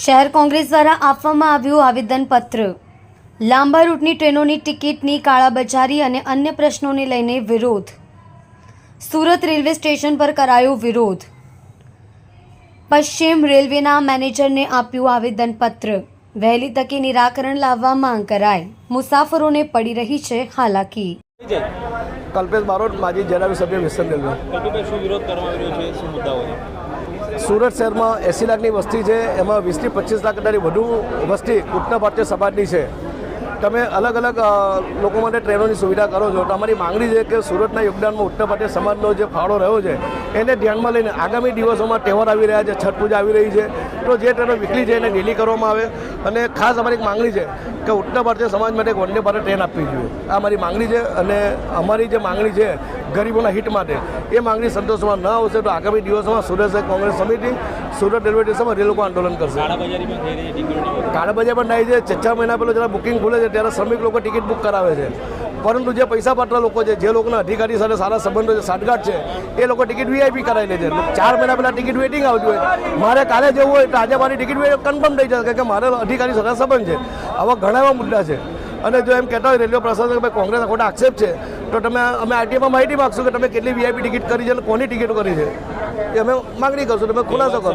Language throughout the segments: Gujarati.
શહેર કોંગ્રેસ દ્વારા આપવામાં આવ્યું આવેદનપત્ર. લાંબા રૂટની ટ્રેનોની ટિકિટની કાળાબજારી અને અન્ય પ્રશ્નોને લઈને વિરોધ. સુરત રેલવે સ્ટેશન પર કરાયો વિરોધ. પશ્ચિમ રેલવેના મેનેજરને આપ્યું આવેદનપત્ર. વહેલી તકે નિરાકરણ લાવવા માંગ કરાય મુસાફરોને પડી રહી છે હાલાકી. કલ્પેશ બારોટ માજી જણાવી સભ્ય વિસ્તાર રેલવે. વિરોધ કરવામાં આવ્યો છે? શું મુદ્દાઓ સુરત શહેરમાં એંસી લાખની વસ્તી છે. એમાં વીસથી પચીસ લાખ કરતાંની વધુ વસ્તી ઉત્તર ભારતીય સમાજની છે. તમે અલગ અલગ લોકો માટે ટ્રેનોની સુવિધા કરો છો. તો અમારી માંગણી છે કે સુરતના યોગદાનમાં ઉત્તર ભારતીય સમાજનો જે ફાળો રહ્યો છે એને ધ્યાનમાં લઈને આગામી દિવસોમાં તહેવાર આવી રહ્યા છે છઠ પૂજા આવી રહી છે. તો જે ટ્રેનો વીકલી છે એને ડેલી કરવામાં આવે. અને ખાસ અમારી એક માંગણી છે કે ઉત્તર ભારતીય સમાજ માટે એક વંદે ભારત ટ્રેન આપવી જોઈએ. આ અમારી માંગણી છે અને અમારી જે માંગણી છે ગરીબોના હિત માટે એ માંગણી સંતોષમાં ન આવશે તો આગામી દિવસોમાં સુરત કોંગ્રેસ સમિતિ સુરત રેલવે સ્ટેશનમાં રેલ લોકો આંદોલન કરશે. કાળા બજાર પણ થાય છે. છ છ મહિના પહેલાં જ્યારે બુકિંગ ખુલે છે ત્યારે શ્રમિક લોકો ટિકિટ બુક કરાવે છે. પરંતુ જે પૈસા પાત્ર લોકો છે જે લોકોના અધિકારી સાથે સારા સંબંધો છે સાઠગાંઠ છે એ લોકો ટિકિટ વીઆઈપી કરાવી લે છે. ચાર મહિના પહેલાં ટિકિટ વેટિંગ આવતી હોય. મારે કાલે જવું હોય તો આજે મારી ટિકિટ કન્ફર્મ થઈ જશે કે મારે અધિકારી સાથે સંબંધ છે. આવા ઘણા એવા મુદ્દા છે. અને જો એમ કહેતા હોય રેલવે પ્રશાસન કે ભાઈ કોંગ્રેસ ખોટા આક્ષેપ છે તો તમે અમે આરટીઆઈમાં માહિતી માગશું કે તમે કેટલી વીઆઈપી ટિકિટ કરી છે અને કોની ટિકિટો કરી છે. એ અમે માગણી કરશું તમે ખુલાસો કરો.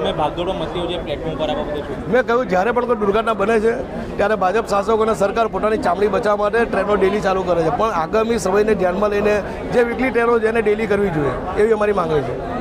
મેં કહ્યું જ્યારે પણ કોઈ દુર્ઘટના બને છે ત્યારે ભાજપ શાસકો સરકાર પોતાની ચામડી બચાવવા માટે ટ્રેનો ડેલી ચાલુ કરે છે. પણ આગામી સમયને ધ્યાનમાં લઈને જે વીકલી ટ્રેનો છે એને ડેલી કરવી જોઈએ, એવી અમારી માંગણી છે.